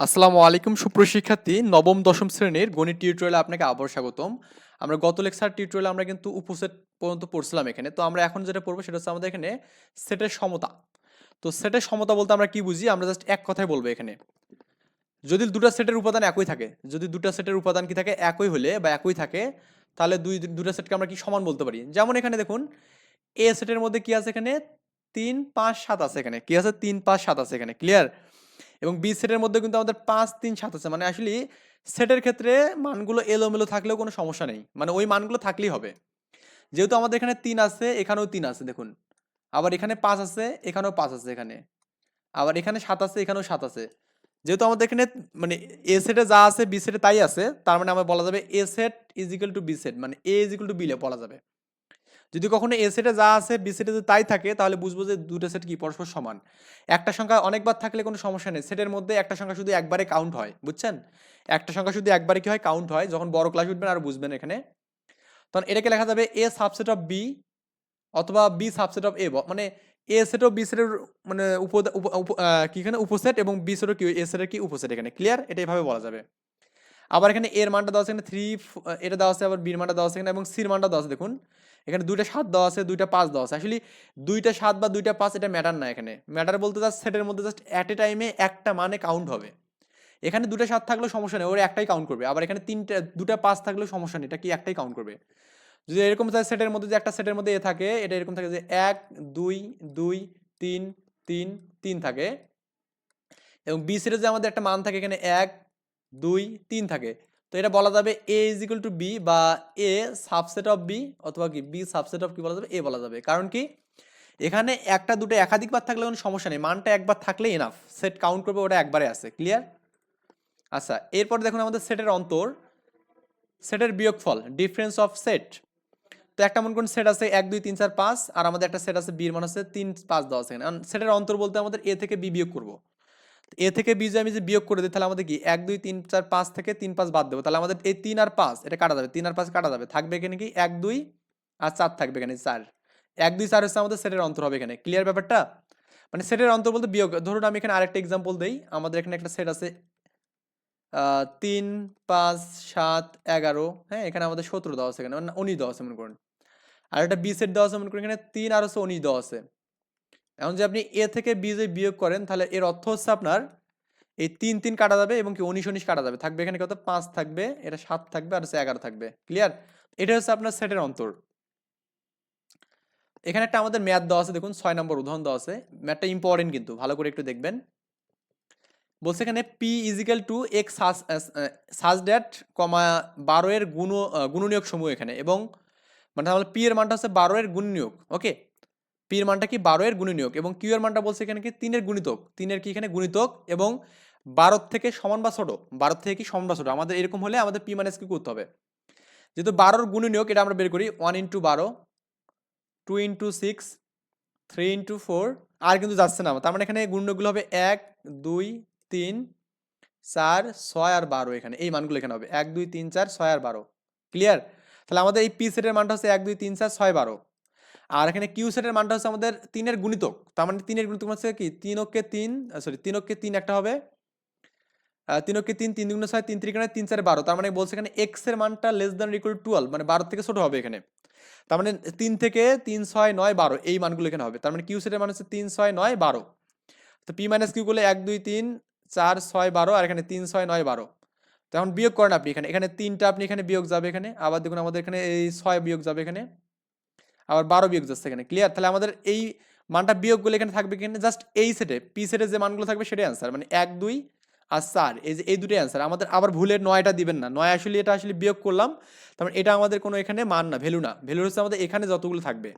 আসসালামু আলাইকুম সুপ্রশিক্ষার্থী নবম, দশম শ্রেণির গণিত টিউটোরিয়ালে আপনাকে আবার স্বাগতম। আমরা গত লেকচার টিউটোরিয়ালে আমরা কিন্তু উপসেট পর্যন্ত পড়ছিলাম এখানে। তো আমরা এখন যেটা পড়ব সেটা হচ্ছে আমাদের এখানে সেটের সমতা। তো সেটের সমতা বলতে আমরা কি বুঝি? আমরা জাস্ট এক কথায় বলব এখানে। যদি দুটো সেটের উপাদান একই থাকে, যদি দুটো সেটের উপাদান কি থাকে? একই হলে বা একই থাকে, তাহলে দুই, দুটো সেটকে আমরা কি সমান বলতে পারি? যেমন এখানে দেখুন এ সেটের মধ্যে কি আছে এখানে? তিন, পাঁচ, সাত আছে এখানে। কি আছে? তিন, পাঁচ, সাত আছে এখানে। ক্লিয়ার এবং বি সেটের মধ্যে কিন্তু আমাদের পাঁচ, তিন, সাত আছে। মানে আসলে সেটের ক্ষেত্রে মানগুলো এলোমেলো থাকলেও কোনো সমস্যা নেই। মানে ওই মানগুলো থাকলেই হবে। যেহেতু আমাদের এখানে তিন আছে, এখানেও তিন আছে, দেখুন। আবার এখানে পাঁচ আছে, এখানেও পাঁচ আছে এখানে। আবার এখানে সাত আছে, এখানেও সাত আছে। যেহেতু আমাদের এখানে মানে এ সেটে যা আছে বি সেটে তাই আছে, তার মানে আমার বলা যাবে A set is equal to B set মানে এ ইজ ইকুয়াল টু বিলে বলা যাবে। যদি কখনো এ সেটে যা আছে বি সেটে যদি তাই থাকে, তাহলে বুঝব যে দুটো সেট কি পরস্পর সমান। একটা সংখ্যা অনেকবার থাকলে কোনো সমস্যা নেই। সেটের মধ্যে একটা সংখ্যা শুধু একবারে কাউন্ট হয়, বুঝছেন? একটা সংখ্যা শুধু একবারে কি হয়? কাউন্ট হয়। যখন বড় ক্লাস উঠবেন, আর বুঝবেন এখানে। তখন এটাকে লেখা যাবে এ সাবসেট অফ বি অথবা বি সাবসেট অফ এ মানে এ সেট অফ বি সেটের মানে উপ কি এখানে? উপসেট এবং বি সেটের কি এ সেটের কি উপসেট এখানে? ক্লিয়ার এটা এইভাবে বলা যাবে। আবার এখানে এর মানটা দেওয়া আছে এখানে থ্রি এটা দেওয়া আছে, আবার বির মানটা দেওয়া আছে এখানে, এবং সির মানটা দেওয়া আছে, দেখুন। এখানে দুইটা সাত দেওয়া আছে, দুইটা পাঁচ দেওয়া আছে। আসলে দুইটা সাত বা দুইটা পাঁচ, এটা ম্যাটার না এখানে। ম্যাটার বলতে জাস্ট সেটের মধ্যে জাস্ট অ্যাট এ টাইমে একটা মানে কাউন্ট হবে। এখানে দুটো সাত থাকলেও সমস্যা নেই, ওর একটাই কাউন্ট করবে। আবার এখানে তিনটা দুটা পাঁচ থাকলেও সমস্যা নেই, এটা কি একটাই কাউন্ট করবে? যদি এরকম সেটের মধ্যে, যে একটা সেটের মধ্যে এ থাকে, এটা এরকম থাকে যে এক, দুই দুই, তিন তিন তিন থাকে। এবং বি সেটের যে আমাদের একটা মান থাকে এখানে এক দুই, তিন থাকে। তো এটা বলা যাবে A is equal to B বা এ সাবসেট অফ বি অথবা কি বি সাবসেট অফ কি বলা যাবে? এ বলা যাবে। কারণ কি, এখানে একটা, দুটো একাধিকবার থাকলে কোনো সমস্যা নেই। মানটা একবার থাকলে এনাফ সেট কাউন্ট করবে, ওটা একবারে আছে। ক্লিয়ার আচ্ছা এরপর দেখুন আমাদের সেটের অন্তর। সেটের বিয়োগফল ডিফারেন্স অফ সেট তো একটা মনে করুন সেট আছে এক, দুই, তিন, চার, পাঁচ, আর আমাদের একটা সেট আছে বির মান আছে তিন, পাঁচ, দশ এখানে। সেটের অন্তর বলতে আমাদের এ থেকে বি বিয়োগ করব। এ থেকে বি যদি আমি যে বিয়োগ করে দিই, তাহলে আমাদের কি? এক, দুই, তিন, চার, পাঁচ থেকে তিন, পাঁচ বাদ দেবো। তাহলে আমাদের এই তিন আর পাঁচ, এটা কাটা যাবে। তিন আর পাঁচ কাটা যাবে। থাকবে এখানে কি? এক, দুই আর চার থাকবে এখানে চার। এক, দুই, চার হচ্ছে আমাদের সেটের অন্তর হবে এখানে। ক্লিয়ার ব্যাপারটা? মানে সেটের অন্তর বলতে বিয়োগ। ধরুন আমি এখানে আরেকটা এক্সাম্পল দেই। আমাদের এখানে একটা সেট আছে তিন, পাঁচ, সাত, এগারো। হ্যাঁ এখানে আমাদের সতেরো দেওয়া আছে এখানে। মানে উনিশ দেওয়া আছে, মনে করুন। আর একটা বি সেট দেওয়া আছে, মনে করুন, এখানে তিন আর হচ্ছে উনিশ দেওয়া আছে। এখন যদি আপনি এ থেকে বি যদি বিয়োগ করেন, তাহলে এর অর্থ হচ্ছে আপনার এই তিন তিন কাটা যাবে এবং কি উনিশ উনিশ কাটা যাবে। থাকবে এখানে কত? পাঁচ থাকবে, এটা সাত থাকবে আর হচ্ছে এগারো থাকবে। ক্লিয়ার এটা হচ্ছে আপনার সেটের অন্তর। এখানে একটা আমাদের ম্যাথ দেওয়া আছে, দেখুন, ছয় নম্বর উদাহরণ দেওয়া আছে। ম্যাথটা ইম্পর্টেন্ট কিন্তু, ভালো করে একটু দেখবেন। বলছে এখানে P is equal to x such that comma বারো এর গুণ গুণনীয়ক সমূহ এখানে এবং মানে তাহলে পি এর মানটা হচ্ছে বারো এর গুণনীয়ক। ওকে পি এর মানটা কি বারো এর গুণনীয়ক এবং কিউ এর মানটা বলছে এখানে কি তিনের গুণিতক। তিনের কি এখানে গুণিতক এবং বারো থেকে সমান বা ছোট? বারো থেকে কি সমান বা ছোট? আমাদের এরকম হলে আমাদের পি মাইনাস কি করতে হবে। যেহেতু বারোর গুণনীয়ক, এটা আমরা বের করি ওয়ান ইন্টু বারো two into six three into four আর কিন্তু যাচ্ছে না। তার মানে এখানে গুণনীয়কগুলো হবে এক, দুই, তিন, চার, ছয় আর বারো এখানে। এই মানগুলো এখানে হবে। এক, দুই, তিন, চার, ছয় আর বারো। ক্লিয়ার তাহলে আমাদের এই পি সেটের মানটা হচ্ছে এক, দুই, তিন, চার, ছয়, বারো। আর এখানে কিউ সেটের মানটা হচ্ছে আমাদের তিনের গুণিতক। তার মানে তিনের গুণিতক হচ্ছে কি? তিন অক্ষে তিন সরি তিন অক্ষে তিন একটা হবে। তিন অক্ষে তিন তিন দুগুণে ছয়, তিন ত্রিকোণে তিন চারে বারো। তার মানে বলছে এখানে এক্সের মানটা লেস দ্যান ইকুয়াল টুয়েলভ মানে বারো থেকে ছোট হবে এখানে। তার মানে তিন থেকে তিন, ছয়, নয়, বারো, এই মানগুলো এখানে হবে। তার মানে কিউ সেটের মান হচ্ছে তিন, ছয়, নয়, বারো। তো পি মাইনাস কিউ করলে এক, দুই, তিন, চার, ছয়, বারো, আর এখানে তিন, ছয়, নয়, বারো। তো এখন বিয়োগ করেন আপনি এখানে। এখানে তিনটা আপনি এখানে বিয়োগ যাবে এখানে। আবার দেখুন আমাদের এখানে এই ছয় বিয়োগ যাবে এখানে। আবার বারো বিয়োগ যাচ্ছে এখানে। ক্লিয়ার তাহলে আমাদের এই মানটা বিয়োগগুলো এখানে থাকবে এখানে জাস্ট এই সেটে পি সেটে যে মানগুলো থাকবে সেটাই অ্যান্সার মানে এক, দুই আর চার, এই যে এই দুটোই অ্যান্সার আমাদের আবার ভুলের নয়টা দিবেন না। নয় আসলে এটা আসলে বিয়োগ করলাম। তার এটা আমাদের কোনো এখানে মান না ভ্যালু না। ভ্যালু হচ্ছে আমাদের এখানে যতগুলো থাকবে।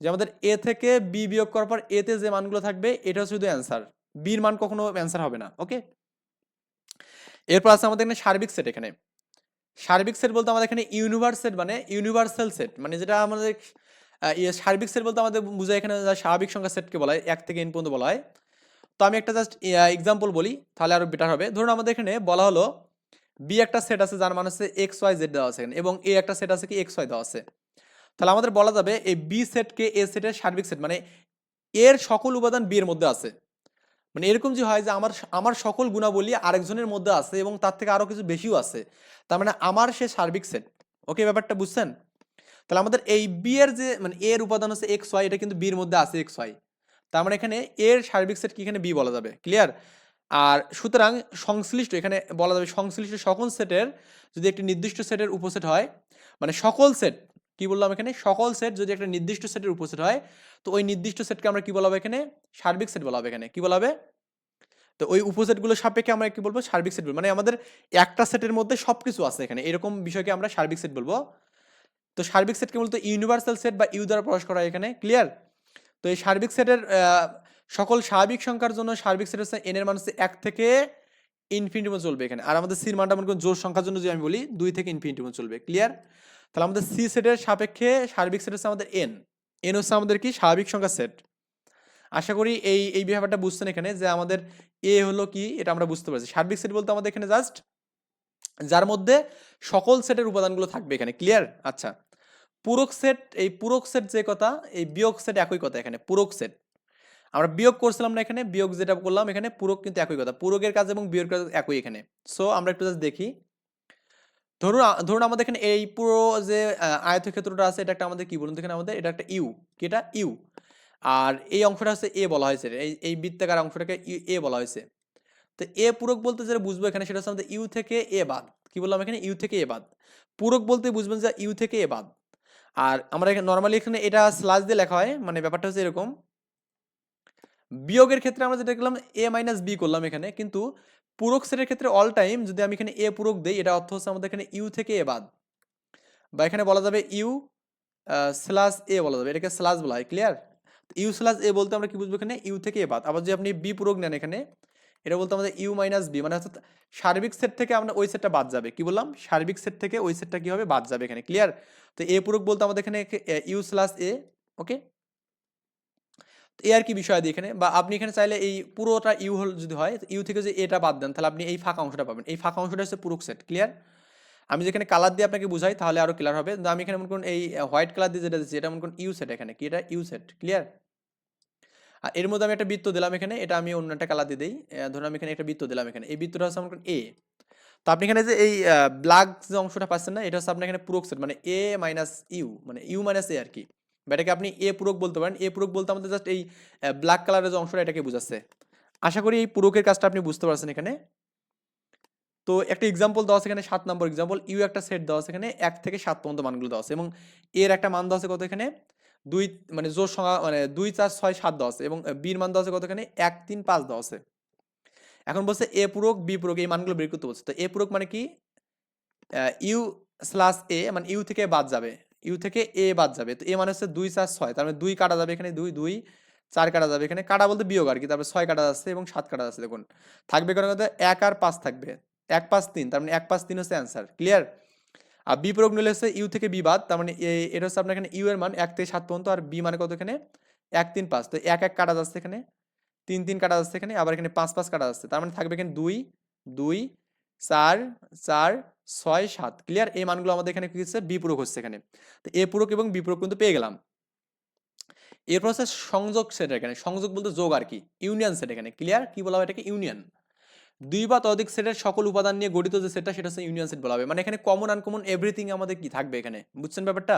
যে আমাদের এ থেকে বি বিয়োগ করার পর এতে যে মানগুলো থাকবে, এটা শুধু অ্যান্সার বির মান কখনো অ্যান্সার হবে না ওকে এরপর আছে আমাদের এখানে সার্বিক সেট এখানে। সার্বিক সেট বলতে আমাদের এখানে ইউনিভার্স সেট মানে ইউনিভার্সাল সেট মানে যেটা আমাদের সার্বিক সেট বলতে আমাদের বোঝায় এখানে স্বাভাবিক সংখ্যা সেটকে বলা হয়, এক থেকে এন পর্যন্ত বলা হয়। তো আমি একটা জাস্ট এক্সাম্পল বলি, তাহলে আরও বেটার হবে। ধরুন আমাদের এখানে বলা হলো বি একটা সেট আছে, যার মানে হচ্ছে এক্স ওয়াই জেড দেওয়া আছে এবং এ একটা সেট আছে কি এক্স ওয়াই দেওয়া আছে। তাহলে আমাদের বলা যাবে, এই বি সেটকে এ সেটের সার্বিক সেট মানে এর সকল উপাদান বি এর মধ্যে আছে। মানে এরকম যে হয় যে আমার আমার সকল গুণাবলী আরেকজনের মধ্যে আছে, এবং তার থেকে আরও কিছু বেশিও আছে। তার মানে আমার সে সার্বিক সেট ওকে ব্যাপারটা বুঝছেন? তাহলে আমাদের এই বি এর যে মানে এর উপাদান হচ্ছে এক্স ওয়াই এটা কিন্তু বির মধ্যে আছে এক্স ওয়াই তার মানে এখানে এর সার্বিক সেট কি এখানে বি বলা যাবে? ক্লিয়ার আর সুতরাং সংশ্লিষ্ট, এখানে বলা যাবে সংশ্লিষ্ট সকল সেটের যদি একটি নির্দিষ্ট সেটের উপসেট হয় মানে সকল সেট, কি বললাম এখানে? সকল সেট যদি একটা নির্দিষ্ট সেটের উপসেট হয়, তো ওই নির্দিষ্ট সেটকে আমরা কি বলা হবে এখানে? সার্বিক সেট বলা হবে এখানে। কি বলা হবে? তো ওই উপসেটগুলো সাপেক্ষে আমরা কি বলব? সার্বিক সেট বলব। মানে আমাদের একটা সেটের মধ্যে সব কিছু আছে এখানে। এরকম বিষয়কে আমরা সার্বিক সেট বলব। তো সার্বিক সেটকে বলতে ইউনিভার্সাল সেট বা ইউ দ্বারা প্রকাশ করা এখানে ক্লিয়ার তো এই সার্বিক সেটের সকল স্বাভাবিক সংখ্যার জন্য সার্বিক সেট হচ্ছে এন এর এক থেকে ইনফিনিটি পর্যন্ত চলবে এখানে। আর আমাদের সির মানটা মনে করুন জোর সংখ্যার জন্য যদি আমি বলি, দুই থেকে ইনফিনিটি পর্যন্ত চলবে ক্লিয়ার তাহলে আমাদের সি সেটের সাপেক্ষে সার্বিক সেট হচ্ছে আমাদের এন এন হচ্ছে আমাদের কি? স্বাভাবিক সংখ্যা সেট। আশা করি এই এই ব্যাপারটা বুঝছেন এখানে যে আমাদের এ হলো কি? এটা আমরা বুঝতে পারছি। সার্বিক সেট বলতে আমাদের এখানে জাস্ট যার মধ্যে সকল সেটের উপাদানগুলো থাকবে এখানে। ক্লিয়ার আচ্ছা। পূরক সেট, এই পূরক সেট যে কথা, এই বিয়োগ সেট একই কথা এখানে, পূরক সেট। আমরা বিয়োগ করছিলাম না এখানে, বিয়োগ যেটা করলাম এখানে, পূরক কিন্তু একই কথা। পূরকের কাজ এবং বিয়োগের কাজ একই এখানে। সো আমরা একটু জাস্ট দেখি। ধরুন ধরুন আমাদের এখানে এই পুরো যে আয়তক্ষেত্রটা আছে, এটা একটা আমাদের কি বলুন এখানে আমাদের? এটা একটা ইউ কি এটা? ইউ আর এই অংশটা হচ্ছে এ বলা হয়েছে এই এই বৃত্তাকার অংশটাকে এ বলা হয়েছে। তো এ পূরক বলতে যেটা বুঝব এখানে সেটা হচ্ছে আমাদের ইউ থেকে এ বাদ। কি বললাম এখানে? ইউ থেকে এ বাদ। পূরক বলতে বুঝবেন যে ইউ থেকে এ বাদ। আর আমরা এখানে নর্মালি এখানে এটা স্লাস দিয়ে লেখা হয় মানে ব্যাপারটা হচ্ছে এরকম। বিয়োগের ক্ষেত্রে আমরা যেটা করলাম, এ মাইনাস বি করলাম এখানে। কিন্তু পূরক সেটের ক্ষেত্রে অল টাইম যদি আমি এখানে এ পূরক দিই এটা অর্থ হচ্ছে আমাদের এখানে ইউ থেকে এ বাদ। বা এখানে বলা যাবে ইউ স্লাস এ বলা যাবে। এটাকে স্লাস বলা হয় ক্লিয়ার ইউ স্লাস এ বলতে আমরা কি বুঝব এখানে? ইউ থেকে এ বাদ। আবার যদি আপনি বি পূরক নেন এখানে এটা বলতে আমাদের ইউ মাইনাস বি মানে অর্থাৎ সার্বিক সেট থেকে আমরা ওই সেটটা বাদ যাবে। কি বললাম? সার্বিক সেট থেকে ওই সেটটা কি হবে? বাদ যাবে এখানে। ক্লিয়ার তো এ পূরক বলতে আমাদের এখানে ইউ স্লাস এ ওকে এ আর কি বিষয় দিয়ে এখানে? বা আপনি এখানে চাইলে এই পুরোটা ইউ হল যদি হয় ইউ থেকে যে এটা বাদ দেন, তাহলে আপনি এই ফাঁকা অংশটা পাবেন। এই ফাঁকা অংশটা হচ্ছে পুরুক সেট ক্লিয়ার আমি যেখানে কালার দিয়ে আপনাকে বুঝাই, তাহলে আরও ক্লিয়ার হবে। আমি এখানে মনে করুন এই হোয়াইট কালার দিয়ে যেটা দিচ্ছি এটা মনে করুন ইউ সেট এখানে। কি এটা? ইউ সেট ক্লিয়ার আর এর মধ্যে আমি একটা বৃত্ত দিলাম এখানে, এটা আমি অন্য একটা কালার দিয়ে দিই। ধরুন আমি এখানে একটা বৃত্ত দিলাম এখানে। এই বৃত্তটা হচ্ছে আমার এ তো আপনি এখানে যে এই ব্ল্যাক যে অংশটা পাচ্ছেন না, এটা হচ্ছে আপনার এখানে পুরক সেট মানে এ মাইনাস ইউ মানে ইউ মাইনাস এ আর কি এটাকে আপনি এ পূরক বলতে পারেন। এ পূরক বলতে আমাদের জাস্ট এই ব্ল্যাক কালারের যে অংশটা, এটাকে বোঝাচ্ছে। আশা করি এই পূরকের কাজটা আপনি বুঝতে পারছেন এখানে। তো একটা এক্সাম্পল দেওয়া আছে এখানে, সাত নম্বর এক্সাম্পল ইউ একটা সেট দেওয়া আছে এখানে, এক থেকে সাত পর্যন্ত মানগুলো দেওয়া আছে। এবং এর একটা মান দেওয়া আছে কত এখানে? দুই মানে জোর সংখ্যা মানে দুই, চার, ছয়, সাত আছে এবং বির মান দেওয়া আছে কত এক, তিন, পাঁচ আছে এখন বলছে এ পূরক, বি পূরক, এই মানগুলো বের করতে বলছে। তো এ পূরক মানে কি? ইউ স্লাস এ মানে ইউ থেকে বাদ যাবে। ইউ থেকে এ বাদ যাবে। তো এ মানে হচ্ছে দুই, চার, ছয়। তার মানে দুই কাটা যাবে এখানে দুই দুই, চার কাটা যাবে এখানে। কাটা বলতে বিয়োগ আর কি। তারপরে ছয় কাটা যাচ্ছে এবং সাত কাটা যাচ্ছে। দেখুন, থাকবে কথা? এক আর পাঁচ থাকবে। এক পাঁচ তিন, তার মানে এক পাঁচ তিন হচ্ছে অ্যান্সার ক্লিয়ার আর বি প্রয়োগ নিলে হচ্ছে ইউ থেকে বি বাদ, তার মানে এটা হচ্ছে আপনার এখানে ইউ এর মান এক থেকে সাত পর্যন্ত, আর বি মানে কত এখানে? এক তিন পাঁচ। তো এক এক কাটা যাচ্ছে এখানে। তিন তিন কাটা যাচ্ছে এখানে, আবার এখানে পাঁচ পাঁচ কাটা যাচ্ছে। তার মানে থাকবে এখানে দুই দুই, চার চার, ছয়, সাত। ক্লিয়ার এই মানগুলো আমাদের এখানে কি হচ্ছে? বি পূরক হচ্ছে এখানে। তো এ পূরক এবং বি পূরক কিন্তু পেয়ে গেলাম। এরপর হচ্ছে সংযোগ সেট এখানে। সংযোগ বলতে যোগ আর কি। ইউনিয়ন সেট এখানে। ক্লিয়ার কি বলা হয় এটাকে? ইউনিয়ন দুই বা ততোধিক সেটের সকল উপাদান নিয়ে গঠিত যে সেটটা, সেটা হচ্ছে ইউনিয়ন সেট বলা হবে। মানে এখানে কমন আনকমন এভরিথিং আমাদের কি থাকবে এখানে? বুঝছেন ব্যাপারটা?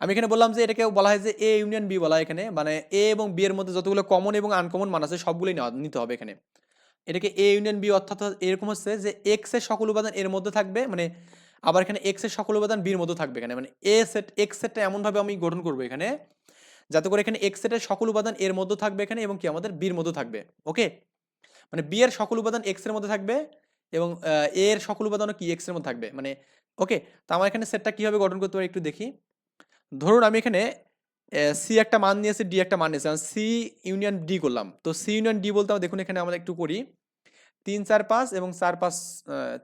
আমি এখানে বললাম যে এটাকে বলা হয় যে এ ইউনিয়ন বি বলা হয় এখানে। মানে এ এবং বি এর মধ্যে যতগুলো কমন এবং আনকমন মান আছে, সবগুলোই নিতে হবে এখানে। এটাকে এ ইউনিয়ন বি অর্থাৎ এরকম হচ্ছে যে এক্সের সকল উপাদান এর মধ্যে থাকবে মানে আবার এখানে এক্সের সকল উপাদান বির মধ্যে থাকবে এখানে। মানে এ সেট এক্স সেটটা এমনভাবে আমি গঠন করব এখানে, যাতে করে এখানে এক্স সেটের সকল উপাদান এর মধ্যে থাকবে এখানে এবং কি আমাদের বির মধ্যে থাকবে। ওকে মানে বি এর সকল উপাদান এক্সের মধ্যে থাকবে এবং এ এর সকল উপাদানও কি এক্সের মধ্যে থাকবে? মানে ওকে তো আমার এখানে সেটটা কীভাবে গঠন করতে পারি একটু দেখি। ধরুন আমি এখানে সি একটা মান নিয়েছি ডি একটা মান নিয়েছি। সি ইউনিয়ন ডি করলাম। তো সি ইউনিয়ন ডি বলতে দেখুন এখানে আমরা একটু করি। তিন, চার, পাঁচ এবং চার, পাঁচ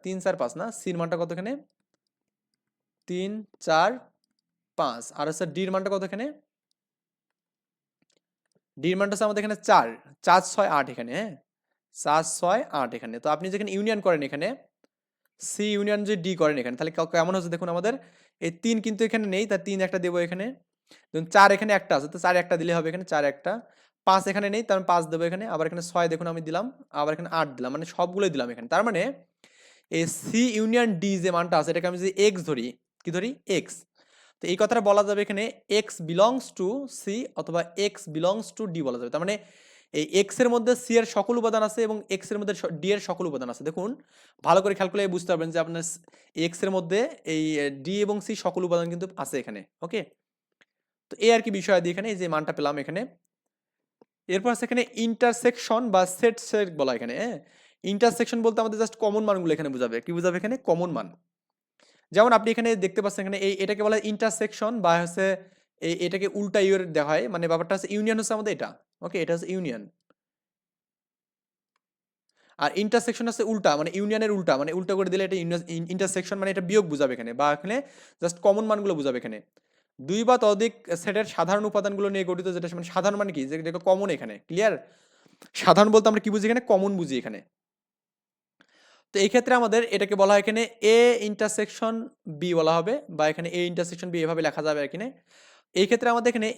তিন, চার, পাঁচ না? সির মানটা কত এখানে? তিন, চার, পাঁচ। আর হচ্ছে ডির মানটা কত এখানে? ডির মানটা হচ্ছে আমাদের এখানে চার। চার, ছয়, আট এখানে হ্যাঁ? চার ছয়, আট এখানে। তো আপনি যেখানে ইউনিয়ন করেন এখানে, সি ইউনিয়ন যদি ডি করেন এখানে, তাহলে কেমন হচ্ছে? দেখুন আমাদের এই তিন কিন্তু এখানে নেই তার তিন একটা দেবো এখানে। দেখুন, চার এখানে একটা আছে, তো চার একটা দিলে হবে এখানে, চার একটা। পাঁচ এখানে নেই, তার পাঁচ দেবো এখানে, আবার এখানে ছয় দেখুন আমি দিলাম, আবার এখানে আট দিলাম মানে সবগুলোই দিলাম এখানে। তার মানে এই সি ইউনিয়ন ডি যে মানটা আছে, এটাকে আমি যদি এক্স ধরি, কি ধরি? এক্স তো এই কথাটা বলা যাবে এখানে এক্স বিলংস টু সি অথবা এক্স বিলংস টু ডি বলা যাবে। তার মানে এই এক্সের মধ্যে সি এর সকল উপাদান আছে এবং এক্সের মধ্যে ডি এর সকল উপাদান আছে। দেখুন, ভালো করে খেয়াল করলে বুঝতে পারবেন যে আপনার এক্সের মধ্যে এই ডি এবং সি সকল উপাদান কিন্তু আছে এখানে, ওকে? তো এই আর কি বিষয় দিয়ে এখানে এই যে মানটা পেলাম এখানে। এরপর আছে এখানে ইন্টারসেকশন বা সেট সেট বলা এখানে হ্যাঁ? ইন্টারসেকশন বলতে আমাদের জাস্ট কমন মানগুলো এখানে বোঝাবে। কি বোঝাবে এখানে? কমন মান। যেমন আপনি এখানে দেখতে পাচ্ছেন এখানে এই, এটাকে বলা ইন্টারসেকশন বা হচ্ছে এটাকে উল্টা ইউর দেওয়া হয়। মানে ব্যাপারটা হচ্ছে ইউনিয়ন হচ্ছে আমাদের এটা। ওকে, এটা হচ্ছে ইউনিয়ন। আর ইন্টারসেকশন হচ্ছে উল্টা মানে ইউনিয়নের উল্টা মানে উল্টা করে দিলে এটা ইন্টারসেকশন মানে এটা বিয়োগ বুঝাবে এখানে, বা এখানে জাস্ট কমন মানগুলো বুঝাবে এখানে। দুই বা ততোধিক সেটের সাধারণ উপাদানগুলো নিয়ে গঠিত যেটা মানে সাধারণ মানে কি? যেটা কমন এখানে ক্লিয়ার সাধারণ বলতে আমরা কি বুঝি এখানে? কমন বুঝি এখানে। তো এই ক্ষেত্রে আমাদের এটাকে বলা হয় এখানে এ ইন্টারসেকশন বি বলা হবে, বা এখানে এ ইন্টারসেকশন বি এভাবে লেখা যাবে এখানে এই ক্ষেত্রে আমাদের এখানে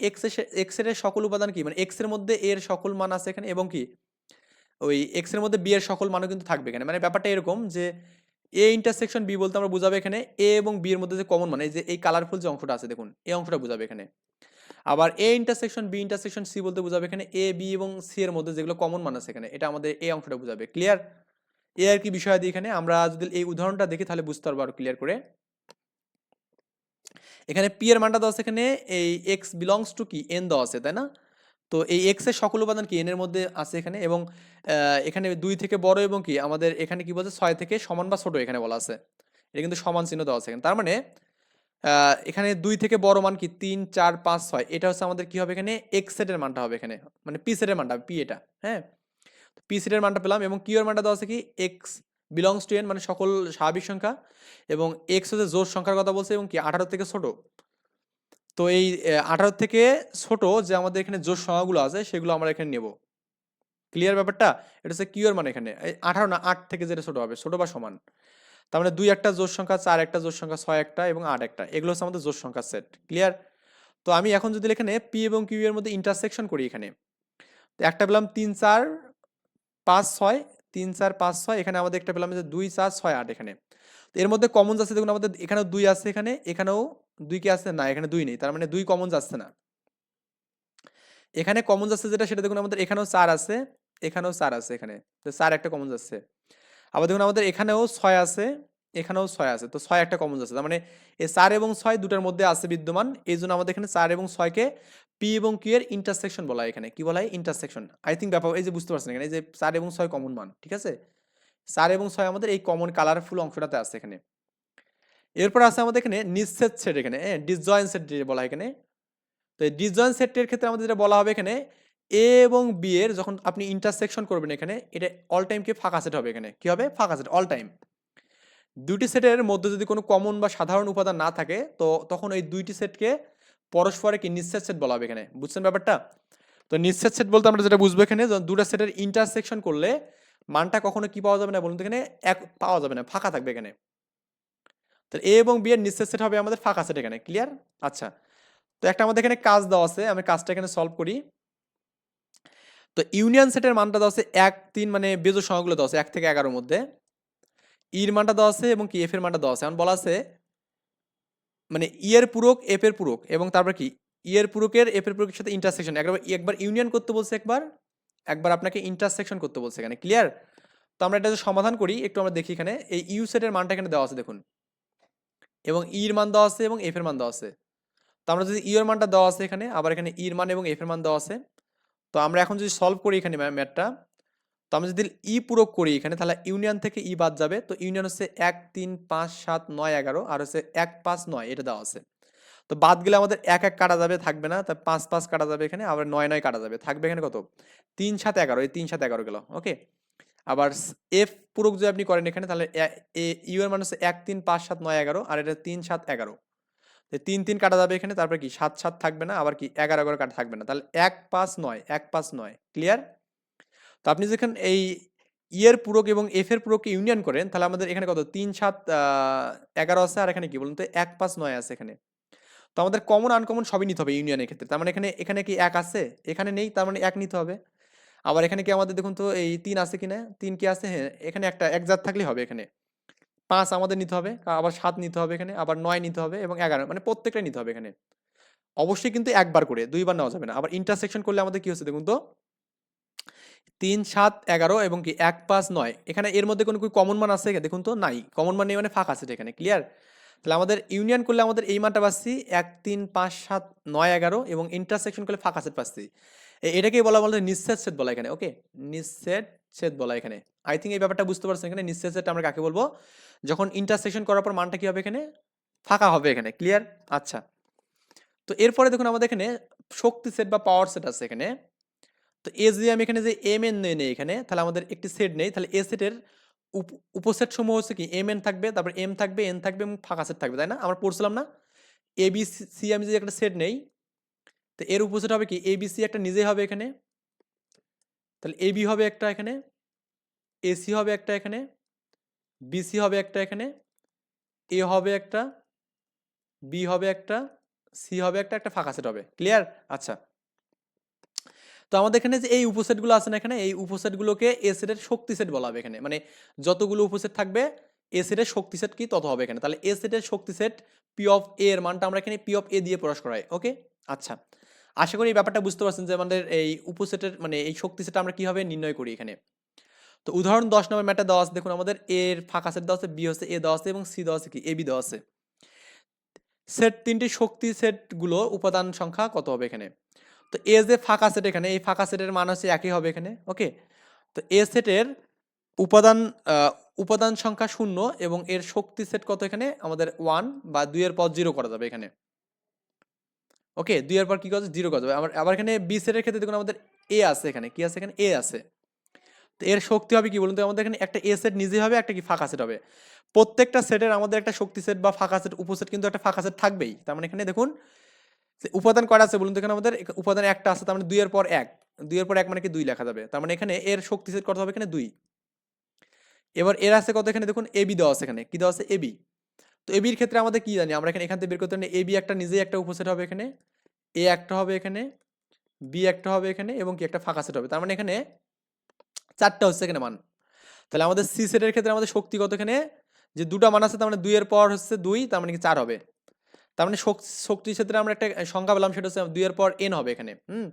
এক্সের সকল উপাদান কি? মানে এক্সের মধ্যে এর সকল মান আছে এখানে এবং কি? ওই এক্সের মধ্যে বি এর সকল মানও কিন্তু থাকবে এখানে। মানে ব্যাপারটা এরকম যে এ ইন্টারসেকশন বি বলতে আমরা বুঝাবে এখানে এ এবং বি এর মধ্যে যে কমন মানে যে, এই কালারফুল যে অংশটা আছে, দেখুন, এই অংশটা বুঝাবে এখানে। আবার A intersection B intersection C বলতে বুঝাবে এখানে এ বি এবং সি এর মধ্যে যেগুলো কমন মান আছে এখানে, এটা আমাদের এই অংশটা বুঝাবে। ক্লিয়ার এ আর কি বিষয় দিয়ে এখানে? আমরা যদি এই উদাহরণটা দেখি তাহলে বুঝতে পারব আরও ক্লিয়ার করে। এখানে পি এর মানটা দেওয়া আছে এখানে, এই এক্স বিলংস টু কি? এন দেওয়া আছে, তাই না? তো এই এক্সের সকল উপাদান কি এন এর মধ্যে আছে এখানে? এবং এখানে দুই থেকে বড় এবং কি? আমাদের এখানে কি বলছে? ছয় থেকে সমান বা ছোট এখানে বলা আছে। এটা কিন্তু সমান চিহ্ন দেওয়া আছে এখানে। তার মানে এখানে দুই থেকে বড় মান কি? তিন, চার, পাঁচ, ছয়। এটা হচ্ছে আমাদের কি হবে এখানে? এক্স সেটের মানটা হবে এখানে। মানে পি সেটের মানটা পি এটা। হ্যাঁ? পি সেটের মানটা পেলাম এবং কিউ এর মানটা দেওয়া আছে কি? এক্স বিলংস টু এন মানে সকল স্বাভাবিক সংখ্যা এবং এক্স হচ্ছে জোর সংখ্যার কথা বলছে এবং কি আঠারো থেকে ছোট। তো এই আঠারো থেকে ছোট যে আমাদের এখানে জোর সংখ্যাগুলো আছে সেগুলো আমরা এখানে নেব। ক্লিয়ার ব্যাপারটা? এটা হচ্ছে কিউর মানে এখানে। আঠারো না আট থেকে যেটা ছোট হবে, ছোট বা সমান। তার মানে দুই একটা জোর সংখ্যা, চার একটা জোর সংখ্যা, ছয় একটা এবং আট একটা। এগুলো হচ্ছে আমাদের জোর সংখ্যার সেট ক্লিয়ার তো আমি এখন যদি এখানে পি এবং কিউ এর মধ্যে ইন্টারসেকশন করি এখানে একটা পেলাম তিন, চার, পাঁচ, ছয় তিন চার, পাঁচ, ছয়, এখানে আমাদের একটা পেলাম যে দুই, চার, ছয়, আট এখানে। এর মধ্যে কমন যাচ্ছে, দেখুন আমাদের এখানেও দুই আছে এখানে, এখানেও দুই কি আছে না, এখানে দুই নেই, তার মানে দুই কমন যাচ্ছে না। এখানে কমন যাচ্ছে যেটা, সেটা দেখুন আমাদের এখানেও চার আছে, এখানেও চার আছে এখানে। তো চার একটা কমন যাচ্ছে। আবার দেখুন আমাদের এখানেও ছয় আছে এখানেও ছয় আছে। তো ছয় একটা কমন আছে। তার মানে এই চার এবং ছয় দুটার মধ্যে আছে বিদ্যমান। এই জন্য আমাদের এখানে চার এবং ছয়কে পি এবং কিউ এর ইন্টারসেকশন বলা হয় এখানে। কি বলা হয়? ইন্টারসেকশন আই থিঙ্ক ব্যাপার এই যে বুঝতে পারছেন এখানে, এই যে চার এবং ছয় কমন মান, ঠিক আছে? চার এবং ছয় আমাদের এই কমন কালারফুল অংশটাতে আছে এখানে। এরপর আছে আমাদের এখানে নিঃসেদ সেট এখানে হ্যাঁ? ডিসজয়েন্ট সেট বলা হয় এখানে। তো এই ডিসজয়েন্ট সেটের ক্ষেত্রে আমাদের যেটা বলা হবে এখানে এ এবং বি এর যখন আপনি ইন্টারসেকশন করবেন এখানে, এটা অল টাইম কি ফাঁকা সেট হবে এখানে। কি হবে? ফাঁকা সেট অল টাইম দুইটি সেটের মধ্যে যদি কোনো কমন বা সাধারণ উপাদান না থাকে, তো তখন এই দুইটি সেটকে পরস্পরে কি নিঃসেদ সেট বলা হবে এখানে। বুঝছেন ব্যাপারটা? তো নিঃসেদ সেট বলতে আমরা যেটা বুঝব এখানে দুটো সেটের ইন্টারসেকশন করলে মানটা কখনো কি পাওয়া যাবে না বলুন তো এখানে? এক, পাওয়া যাবে না, ফাঁকা থাকবে এখানে। তো এ এবং বি এর নিঃসেদ সেট হবে আমাদের ফাঁকা সেট এখানে ক্লিয়ার আচ্ছা। তো একটা আমাদের এখানে কাজ দেওয়া আছে, আমি কাজটা এখানে সলভ করি। তো ইউনিয়ন সেটের মানটা দেওয়া আছে এক, তিন মানে বেজো সংখ্যাগুলো দেওয়া আছে, এক থেকে এগারোর মধ্যে। ইর মানটা দেওয়া আছে এবং কি, এফ এর মানটা দেওয়া আছে। এমন বলা আছে মানে ই এর পূরক, এফ এর পূরক এবং তারপর কি ই এর পূরকের, এফ এর পূরকের সাথে ইন্টারসেকশন একবার একবার ইউনিয়ন করতে বলছে একবার একবার আপনাকে ইন্টারসেকশন করতে বলছে এখানে। ক্লিয়ার তো আমরা এটা সমাধান করি, একটু আমরা দেখি এখানে। এই ইউ সেটের মানটা এখানে দেওয়া আছে, দেখুন। এবং ইর মান দেওয়া আছে এবং এফ এর মান দেওয়া আছে। তো আমরা যদি ই এর মানটা দেওয়া আছে এখানে, আবার এখানে ইর মান এবং এফ এর মান দেওয়া আছে। তো আমরা এখন যদি সলভ করি এখানে ম্যাথটা তো আমরা যদি ই পূরক করি এখানে, তাহলে ইউনিয়ন থেকে ই বাদ যাবে। তো ইউনিয়ন হচ্ছে এক, তিন, পাঁচ, সাত, নয়, এগারো আর হচ্ছে এক, পাঁচ, নয় এটা দেওয়া আছে। তো বাদ গেলে আমাদের এক এক কাটা যাবে, থাকবে না। তার পাঁচ পাঁচ কাটা যাবে এখানে, আবার নয় নয় কাটা যাবে। থাকবে এখানে কত? তিন, সাত, এগারো। এই তিন, সাত, এগারো গেল, ওকে? আবার এফ পূরক যদি আপনি করেন এখানে, তাহলে ইউ এর মানুষ এক, তিন, পাঁচ, সাত, নয়, এগারো আর এটা তিন, সাত, এগারো। তিন তিন কাটা যাবে এখানে, তারপরে কি? সাত সাত থাকবে না, আবার কি? এগারো এগারো কাটা থাকবে না। তাহলে এক, পাঁচ, নয়, এক, পাঁচ, নয়। ক্লিয়ার? তো আপনি যখন এই ইয়ের পূরক এবং এফ এর পূরককে ইউনিয়ন করেন, তাহলে আমাদের এখানে কত? তিন, সাত এগারো আছে, আর এখানে কি বলুন তো? এক, পাঁচ, নয় আছে এখানে। তো আমাদের কমন আনকমন সবই নিতে হবে ইউনিয়নের ক্ষেত্রে। তার মানে এখানে এখানে কি এক আছে? এখানে নেই, তার মানে এক নিতে হবে। আবার এখানে কি আমাদের দেখুন তো, এই তিন আছে কিনা? তিন কি আছে? হ্যাঁ এখানে একটা, এক জাত থাকলেই হবে এখানে। পাঁচ আমাদের নিতে হবে আবার সাত নিতে হবে এখানে, আবার নয় নিতে হবে এবং এগারো মানে প্রত্যেকটা নিতে হবে এখানে। অবশ্যই কিন্তু একবার করে, দুইবার নেওয়া যাবে না। আবার ইন্টারসেকশন করলে আমাদের কি হচ্ছে দেখুন তো? তিন, সাত, এগারো এবং কি এক, পাঁচ, নয়। এখানে এর মধ্যে কোনো কমন মান আছে? দেখুন তো, নাই। কমন মান নেই মানে ফাঁক আছে এখানে ক্লিয়ার তাহলে আমাদের ইউনিয়ন করলে আমাদের এই মানটা পাচ্ছি, এক, তিন, পাঁচ, সাত, নয়, এগারো এবং ইন্টারসেকশন করলে ফাঁকা সেট পাচ্ছি। এটাকেই বলা বলতে নিঃশ্বেদ সেট বলা এখানে ওকে নিঃশ্বেদ সেট বলা এখানে। আই থিঙ্ক এই ব্যাপারটা বুঝতে পারছেন এখানে নিঃশ্বেদ সেট আমরা কাকে বলব? যখন ইন্টারসেকশন করার পর মানটা কি হবে এখানে? ফাঁকা হবে এখানে ক্লিয়ার আচ্ছা। তো এরপরে দেখুন আমাদের এখানে শক্তি সেট বা পাওয়ার সেট আছে এখানে। তো এ যদি আমি এখানে যে এম এন নেই এখানে, তাহলে আমাদের একটি সেট নেই। তাহলে এ সেটের উপসেট সমূহ হচ্ছে কি? এম এন থাকবে, তারপর এম থাকবে এন থাকবে এবং ফাঁকা সেট থাকবে, তাই না? আমরা পড়ছিলাম না? এ বি সি আমি যদি একটা সেট নেই, তো এর উপসেট হবে কি? এ বি সি একটা নিজেই হবে এখানে। তাহলে এ বি হবে একটা এখানে এসি হবে একটা এখানে বিসি হবে একটা এখানে এ হবে একটা বি হবে একটা সি হবে একটা একটা ফাঁকা সেট হবে। ক্লিয়ার আচ্ছা। তো আমাদের এখানে যে এই উপসেটগুলো আছে না এখানে, এই উপসেটগুলোকে এ শক্তি সেট বলা হবে এখানে। মানে যতগুলো উপসেট থাকবে এ শক্তি সেট কি তত হবে এখানে। তাহলে এ শক্তি সেট পি অফ এ এর মানটা আমরা এখানে পি অফ এ দিয়ে প্রকাশ করাই ওকে আচ্ছা। আশা করি এই ব্যাপারটা বুঝতে পারছেন যে আমাদের এই উপসেটের মানে এই শক্তি সেট আমরা কীভাবে নির্ণয় করি এখানে। তো উদাহরণ দশ নম্বর ম্যাটে দেওয়া আছে। দেখুন, আমাদের এর ফাঁকা সেট দেওয়া আছে বি হচ্ছে এ দেওয়া আছে এবং সি দেওয়া আছে কি? এ বি দেওয়া আছে। সেট তিনটি শক্তি সেটগুলো উপাদান সংখ্যা কত হবে এখানে? তো এ যে ফাঁকা সেট এখানে, এই ফাঁকা সেটের মান হচ্ছে একই হবে এখানে ওকে তো এ সেটের উপাদান উপাদান সংখ্যা শূন্য এবং এর শক্তি সেট কত এখানে? আমাদের ওয়ান বা দুইয়ের পর জিরো করা যাবে এখানে ওকে দুইয়ের পর কি করা জিরো করা যাবে। আবার আবার এখানে বি সেটের ক্ষেত্রে দেখুন আমাদের এ আছে এখানে, কি আছে এখানে? এ আছে। তো এর শক্তি হবে কি বলুন তো? আমাদের এখানে একটা এ সেট নিজে হবে, একটা কি ফাঁকা সেট হবে। প্রত্যেকটা সেটের আমাদের একটা শক্তি সেট বা ফাঁকা সেট উপসেট কিন্তু একটা ফাঁকা সেট থাকবেই। তার মানে এখানে দেখুন উপাদান কয়টা আছে বলুন তো এখানে আমাদের? উপাদান একটা আছে, তার মানে দুইয়ের পর এক। দুইয়ের পর এক মানে কি? দুই লেখা যাবে। তার মানে এখানে এর শক্তি সেট কত হবে? এখানে দুই। এবার এর আছে কত এখানে? দেখুন এবি দেওয়া আছে এখানে। কি দেওয়া আছে? এবি তো এবির ক্ষেত্রে আমাদের কি জানি? আমরা এখানে এখান থেকে বের করতে পারি এবি একটা নিজেই একটা উপসেট হবে এখানে। এ একটা হবে এখানে। বি একটা হবে এখানে এবং কি? একটা ফাঁকা সেট হবে। তার মানে এখানে চারটা হচ্ছে এখানে মান। তাহলে আমাদের সি সেটের ক্ষেত্রে আমাদের শক্তি কত এখানে? যে দুটো মান আছে, তার মানে দুইয়ের পর হচ্ছে দুই, তার মানে কি? চার হবে। তার মানে শক- শক্তির ক্ষেত্রে আমরা একটা সংখ্যা পেলাম, সেটা হচ্ছে দুইয়ের পর এন হবে এখানে, হুম?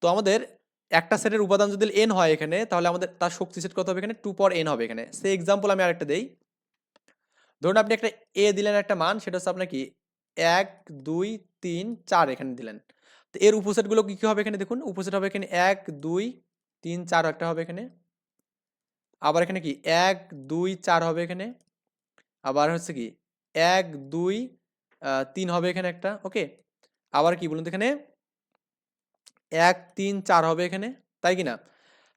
তো আমাদের একটা সেটের উপাদান যদি এন হয় এখানে, তাহলে আমাদের, তার শক্তি সেট কত হবে এখানে? টু পর এন হবে এখানে। সে এক্সাম্পল আমি আরেকটা দেই। ধরুন আপনি একটা এ দিলেন একটা মান, সেটা হচ্ছে আপনার কি? এক, দুই, তিন, চার এখানে দিলেন। তো এর উপসেটগুলো কী কী হবে এখানে দেখুন? উপসেট হবে এখানে এক, দুই, তিন চার একটা হবে এখানে। আবার এখানে কি? এক, দুই, চার হবে এখানে। আবার হচ্ছে কি? এক, দুই তিন হবে এখানে একটা, ওকে? আবার কি বলুন তো এখানে? এক, তিন, চার হবে এখানে, তাই কি না?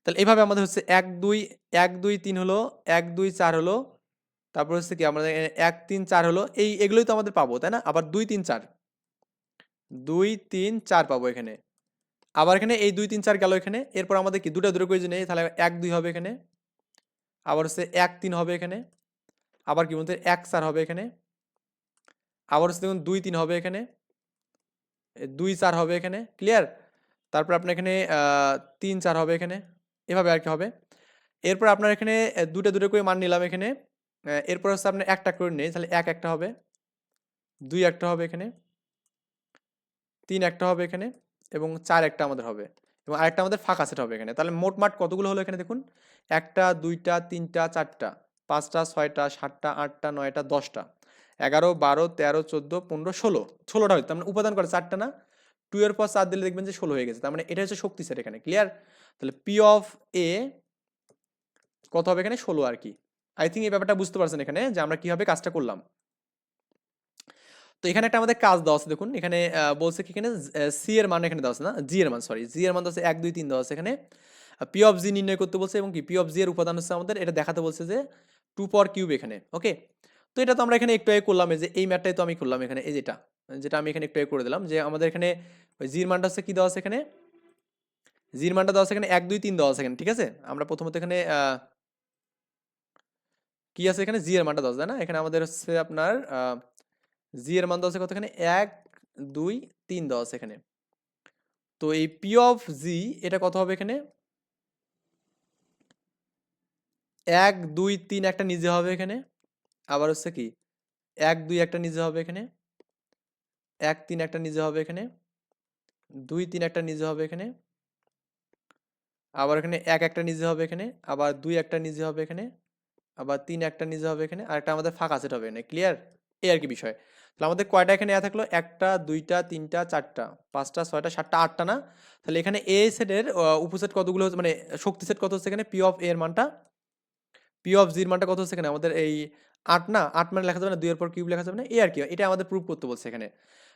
তাহলে এইভাবে আমাদের হচ্ছে এক, দুই এক, দুই, তিন হলো, এক, দুই, চার হলো, তারপর হচ্ছে কি আমাদের এক, তিন, চার হলো, এই এগুলোই তো আমাদের পাবো, তাই না? আবার দুই, তিন, চার। দুই, তিন, চার পাবো এখানে। আবার এখানে এই দুই, তিন, চার গেল এখানে, এরপর আমাদের কি দুটো দুটো করে নেই, তাহলে এক, দুই হবে এখানে। আবার হচ্ছে এক, তিন হবে এখানে। আবার কি বলতে এক, চার হবে এখানে। আবার হচ্ছে দেখুন দুই, তিন হবে এখানে। দুই, চার হবে এখানে ক্লিয়ার তারপর আপনার এখানে তিন, চার হবে এখানে। এভাবে আর কি হবে। এরপর আপনার এখানে দুটো দুটো করে মান নিলাম এখানে। এরপর হচ্ছে আপনার একটা করে নেই, তাহলে এক, একটা হবে। দুই, একটা হবে এখানে। তিন, একটা হবে এখানে এবং চার, একটা আমাদের হবে এবং আরেকটা আমাদের ফাঁকা সেট হবে এখানে। তাহলে মোট মাঠ কতগুলো হলো এখানে দেখুন? একটা, দুইটা, তিনটা, চারটা, পাঁচটা, ছয়টা, সাতটা, আটটা, নয়টা, দশটা। এগারো, বারো, তেরো, চোদ্দ, পনেরো, ষোলো। ষোলোটা হচ্ছে তার মানে উপাদান করে চারটা না? টু এর পর চার দিলে দেখবেন যে ষোলো হয়ে গেছে, তার মানে এটা হচ্ছে শক্তি সেট এখানে ক্লিয়ার তাহলে পি অফ এ কত হবে এখানে? ষোলো আর কি। আই থিঙ্ক এই ব্যাপারটা বুঝতে পারছেন এখানে যে আমরা কীভাবে কাজটা করলাম। তো এখানে একটা আমাদের কাজ দেওয়া আছে, দেখুন। এখানে বলছে কি এখানে? সি এর মান এখানে দেওয়া আছে না? জি এর মান সরি জি এর মান দেওয়া আছে এক, দুই, তিন দেওয়া আছে এখানে। পি অফ জি নির্ণয় করতে বলছে এবং কি? পি অফ জি এর উপাদান হচ্ছে আমাদের, এটা দেখাতে বলছে যে টু পর কিউব এখানে ওকে তো এটা তো আমরা এখানে একটু আগে করলাম যে এই ম্যাটটাই তো আমি করলাম এখানে, এই যেটা যেটা আমি এখানে একটু করে দিলাম যে আমাদের এখানে ওই জির মানটা হচ্ছে কি দেওয়া আছে এখানে? জির মানটা দেওয়া আছে এখানে এক, দুই, তিন দেওয়া আছে এখানে, ঠিক আছে? আমরা প্রথমত এখানে কি আছে এখানে? জি এর মানটা দেওয়া আছে না? এখানে আমাদের হচ্ছে আপনার জি এর মান দেওয়া আছে কত এখানে? এক, দুই, তিন দেওয়া আছে এখানে। তো এই পি অফ জি এটা কত হবে এখানে? এক, দুই, তিন একটা নিজে হবে এখানে। আবার হচ্ছে কি, এক, দুই, একটা নিজে হবে এখানে। এক, তিন, একটা নিজে হবে এখানে। দুই, তিন, একটা নিজে হবে এখানে। আবার এখানে এক, একটা নিজে হবে এখানে। আবার দুই, একটা নিজে হবে এখানে। আবার তিন, একটা নিজে হবে এখানে। আর একটা আমাদের ফাঁকা সেট হবে এখানে। ক্লিয়ার? এই আর কি বিষয়। তাহলে আমাদের কয়টা এখানে এ থাকল? একটা, দুইটা, তিনটা, চারটা। পাঁচটা, ছয়টা, সাতটা, আটটা না? তাহলে এখানে এ সেটের উপসেট কতগুলো হচ্ছে? মানে শক্তি সেট কত হচ্ছে এখানে? পি অফ এর মানটা পি অফ জির মানটা কত হচ্ছে এখানে? আমাদের এই আট না? আট মানে লেখা যাবে না দুইয়ের পর কিউব লেখা যাবে না? এই আর কি। এটা আমাদের প্রুভ করতে বলছে এখানে।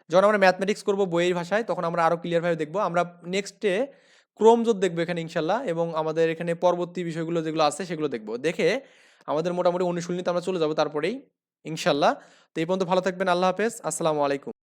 যখন আমরা ম্যাথমেটিক্স করব বইয়ের ভাষায়, তখন আমরা আরও ক্লিয়ারভাবে দেখব। আমরা নেক্সটে ক্রোমজোট দেখব এখানে, ইনশাল্লাহ, এবং আমাদের এখানে পরবর্তী বিষয়গুলো যেগুলো আছে, সেগুলো দেখব। দেখে আমাদের মোটামুটি অনুশীলনীতে আমরা চলে যাব তারপরেই, ইনশাল্লাহ। তো এই পর্যন্ত ভালো থাকবেন। আল্লাহ হাফেজ। আসসালামু আলাইকুম।